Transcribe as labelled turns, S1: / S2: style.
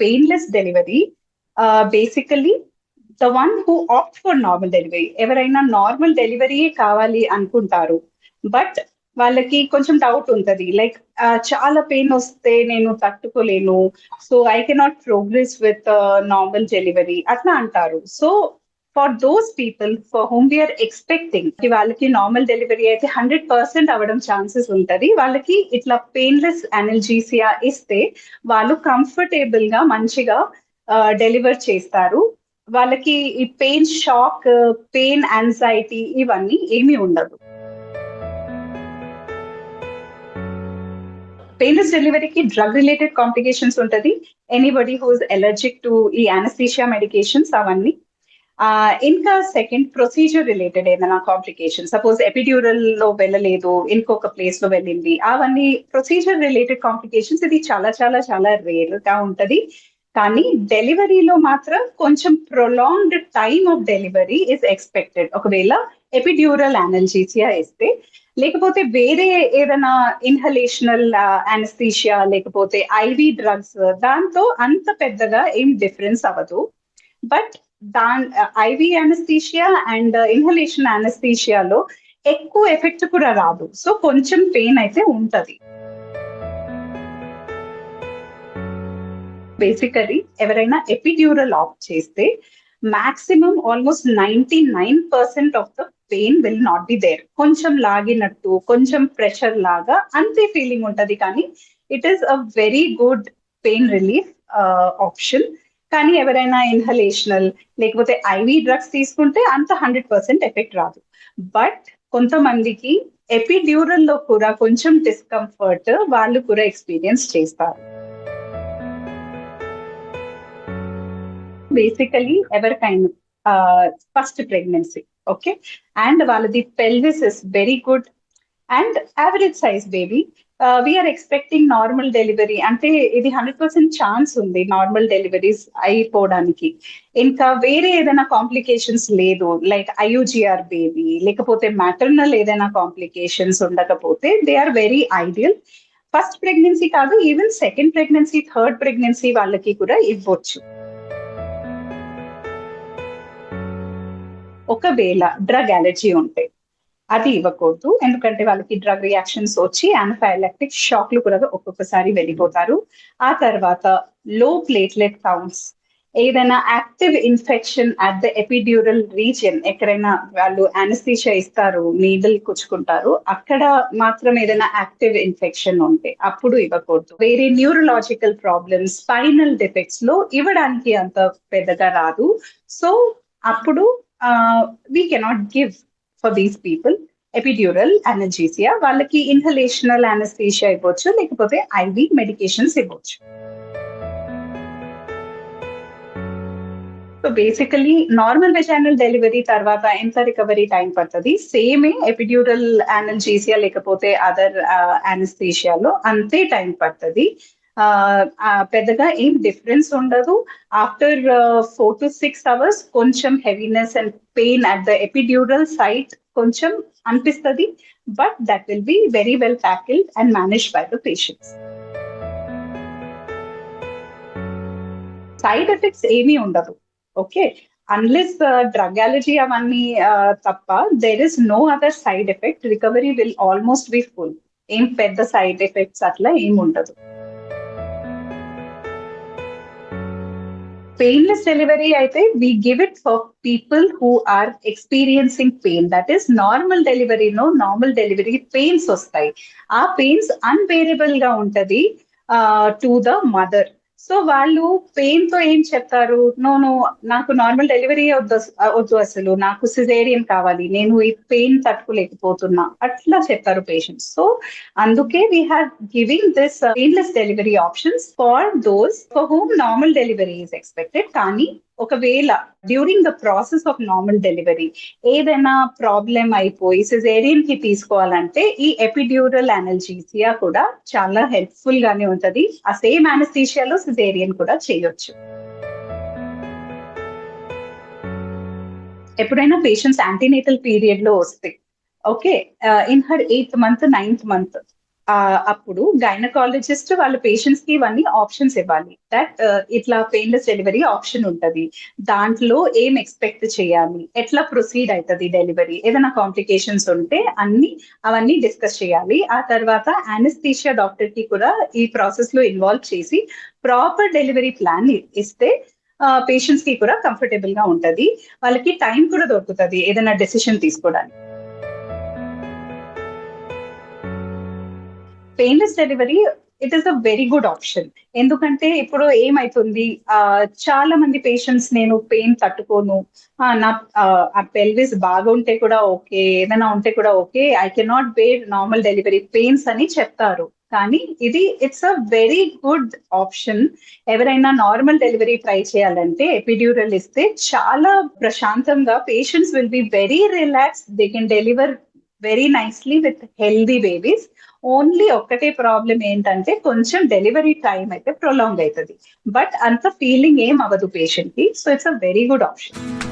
S1: Painless delivery basically the one who opt for normal delivery ఎవరైనా normal డెలివరీయే కావాలి అనుకుంటారు. బట్ వాళ్ళకి కొంచెం డౌట్ ఉంటది. లైక్ చాలా పెయిన్ వస్తే నేను తట్టుకోలేను. So I cannot progress with normal delivery అట్లా అంటారు. So for those people for whom we are expecting వాళ్ళకి నార్మల్ డెలివరీ అయితే హండ్రెడ్ పర్సెంట్ అవ్వడం ఛాన్సెస్ ఉంటది. వాళ్ళకి ఇట్లా పెయిన్లెస్ అనల్జీసియా ఇస్తే వాళ్ళు కంఫర్టబుల్గా మంచిగా డెలివర్ చేస్తారు. వాళ్ళకి ఈ పెయిన్ షాక్ పెయిన్ యాంగ్జైటీ ఇవన్నీ ఏమీ ఉండదు. పెయిన్లెస్ డెలివరీకి డ్రగ్ రిలేటెడ్ కాంప్లికేషన్స్ ఉంటది. ఎనీబడి హూస్ ఎలర్జిక్ టు ఈ అనస్థీషియా మెడికేషన్స్ అవన్నీ ఇంకా సెకండ్ ప్రొసీజర్ రిలేటెడ్ ఏదైనా కాంప్లికేషన్ సపోజ్ ఎపిడ్యూరల్లో వెళ్ళలేదు ఇంకొక ప్లేస్లో వెళ్ళింది. అవన్నీ ప్రొసీజర్ రిలేటెడ్ కాంప్లికేషన్స్ ఇది చాలా చాలా చాలా రేర్గా ఉంటది. కానీ డెలివరీలో మాత్రం కొంచెం prolonged time of delivery is expected ఒకవేళ ఎపిడ్యూరల్ అనల్జీసియా ఇస్తే లేకపోతే వేరే ఏదైనా ఇన్హలేషనల్ అనస్థీషియా లేకపోతే ఐవి డ్రగ్స్ దాంతో అంత పెద్దగా ఏం డిఫరెన్స్ అవ్వదు. బట్ దాని ఐవి అనస్థీషియా అండ్ ఇన్హలేషన్ అనస్థీషియాలో ఎక్కువ ఎఫెక్ట్ కూడా రాదు. సో కొంచెం పెయిన్ అయితే ఉంటది. బేసికలీ ఎవరైనా ఎపిడ్యూరల్ ఆఫ్ చేస్తే maximum almost ninety nine percent of the pain will not be there కొంచెం లాగినట్టు కొంచెం ప్రెషర్ లాగా అంతే ఫీలింగ్ ఉంటది. కానీ it is a very good pain relief option కానీ ఎవరైనా ఇన్హలేషనల్ లేకపోతే ఐవీ డ్రగ్స్ తీసుకుంటే అంత హండ్రెడ్ పర్సెంట్ ఎఫెక్ట్ రాదు. బట్ కొంతమందికి ఎపిడ్యూరల్లో కూడా కొంచెం డిస్కంఫర్ట్ వాళ్ళు కూడా ఎక్స్పీరియన్స్ చేస్తారు. బేసికలీ ఎవరికైనా ఫస్ట్ ప్రెగ్నెన్సీ ఓకే అండ్ వాళ్ళది pelvis is very good and average size baby we are expecting normal delivery అంటే ఇది హండ్రెడ్ పర్సెంట్ ఛాన్స్ ఉంది నార్మల్ డెలివరీస్ అయిపోవడానికి. ఇంకా వేరే ఏదైనా కాంప్లికేషన్స్ లేదు లైక్ ఐయుజిఆర్ బేబీ లేకపోతే మ్యాటర్నల్ ఏదైనా కాంప్లికేషన్స్ ఉండకపోతే they are very ideal first pregnancy కాదు even second pregnancy third pregnancy వాళ్ళకి కూడా ఇవ్వచ్చు. ఒకవేళ డ్రగ్ అలర్జీ ఉంటే. అది ఇవ్వకూడదు. ఎందుకంటే వాళ్ళకి డ్రగ్ రియాక్షన్స్ వచ్చి ఆనఫైలాక్టిక్ షాక్లు కూడా ఒక్కొక్కసారి వెళ్ళిపోతారు. ఆ తర్వాత లో ప్లేట్లెట్ కౌంట్స్ ఏదైనా active infection at the epidural region ఎక్కడైనా వాళ్ళు అనస్థీషియా ఇస్తారు నీడిల్ కుచ్చుకుంటారు అక్కడ మాత్రం ఏదైనా యాక్టివ్ ఇన్ఫెక్షన్ ఉంటే అప్పుడు ఇవ్వకూడదు. వేరే న్యూరలాజికల్ ప్రాబ్లమ్స్ స్పైనల్ డిఫెక్ట్స్లో ఇవ్వడానికి అంత పెద్దగా రాదు. సో అప్పుడు we cannot give for these people epidural analgesia వాళ్ళకి ఇన్హలేషనల్ అనస్థీషియా ఇవ్వచ్చు లేకపోతే ఐవి మెడికేషన్స్ ఇవ్వచ్చు. So basically normal vaginal delivery తర్వాత ఎంత రికవరీ టైం పడుతుంది? సేమే ఎపిడ్యూరల్ అనల్జీసియా లేకపోతే అదర్ అనస్థీషియాలో uh, అంతే టైం పడుతుంది. పెద్దగా ఏం డిఫరెన్స్ ఉండదు after four to six hours కొంచెం heaviness and pain at the epidural site కొంచెం అనిపిస్తుంది but that will be very well tackled and manage by the patients side effects ఏమీ ఉండదు ఓకే అన్లెస్ డ్రగ్ అలర్జీ అవన్నీ తప్ప there is no other side effect recovery will almost be full ఏం పెద్ద side effects అట్లా ఏం ఉండదు painless delivery అయితే we give it for people who are experiencing pain that is normal డెలివరీలో normal delivery pains వస్తాయి. ఆ పెయిన్స్ అన్బేరబుల్గా ఉంటది to the mother so వాళ్ళు పెయిన్తో ఏం చెప్తారు? నో నాకు నార్మల్ డెలివరీ వద్దు వద్దు అసలు. నాకు సిజేరియన్ కావాలి. నేను ఈ పెయిన్ తట్టుకోలేకపోతున్నా. అట్లా చెప్తారు పేషెంట్స్ సో అందుకే we have giving this painless delivery options for those for whom normal delivery is expected కానీ ఒకవేళ during the process of normal delivery ఏదైనా ప్రాబ్లం అయిపోయి సిజేరియన్కి తీసుకోవాలంటే ఈ ఎపిడ్యూరల్ అనల్జీసియా కూడా చాలా హెల్ప్ఫుల్ గానే ఉంటది. ఆ సేమ్ అనస్థీషియాలో సిజేరియన్ కూడా చేయొచ్చు. ఎప్పుడైనా పేషెంట్స్ యాంటీనేటల్ పీరియడ్లో వస్తే okay in her eighth month ninth month అప్పుడు గైనకాలజిస్ట్ వాళ్ళ పేషెంట్స్కి ఇవన్నీ ఆప్షన్స్ ఇవ్వాలి. దట్ uh, ఇట్లా పెయిన్లెస్ డెలివరీ ఆప్షన్ ఉంటది. దాంట్లో ఏం ఎక్స్పెక్ట్ చేయాలి? ఎట్లా ప్రొసీడ్ అవుతుంది డెలివరీ ఏదైనా కాంప్లికేషన్స్ ఉంటే అన్ని అవన్నీ డిస్కస్ చేయాలి. ఆ తర్వాత అనస్థీషియా డాక్టర్కి కూడా ఈ ప్రాసెస్లో ఇన్వాల్వ్ చేసి ప్రాపర్ డెలివరీ ప్లాన్ ఇస్తే పేషెంట్స్కి కూడా కంఫర్టబుల్గా ఉంటది. వాళ్ళకి టైం కూడా దొరుకుతుంది ఏదైనా డెసిషన్ తీసుకోవడానికి. Painless delivery it is a very good option ఎందుకంటే ఇప్పుడు ఏమైతుంది? ఆ చాలా మంది పేషెంట్స్ నేను పెయిన్ తట్టుకోను. నా పెల్విస్ బాగుంటే కూడా ఓకే ఏదైనా ఉంటే కూడా okay. I cannot bear normal delivery pains అని చెప్తారు. కానీ ఇది it's a very good option ఎవరైనా నార్మల్ డెలివరీ ట్రై చేయాలంటే ఎపిడ్యూరల్ ఇస్తే చాలా ప్రశాంతంగా patients will be very relax they can deliver very nicely with healthy babies only ఒక్కటే ప్రాబ్లం ఏంటంటే కొంచెం డెలివరీ టైం అయితే ప్రొలాంగ్ అవుతుంది. బట్ అంత ఫీలింగ్ ఏం అవ్వదు పేషెంట్కి so it's a very good option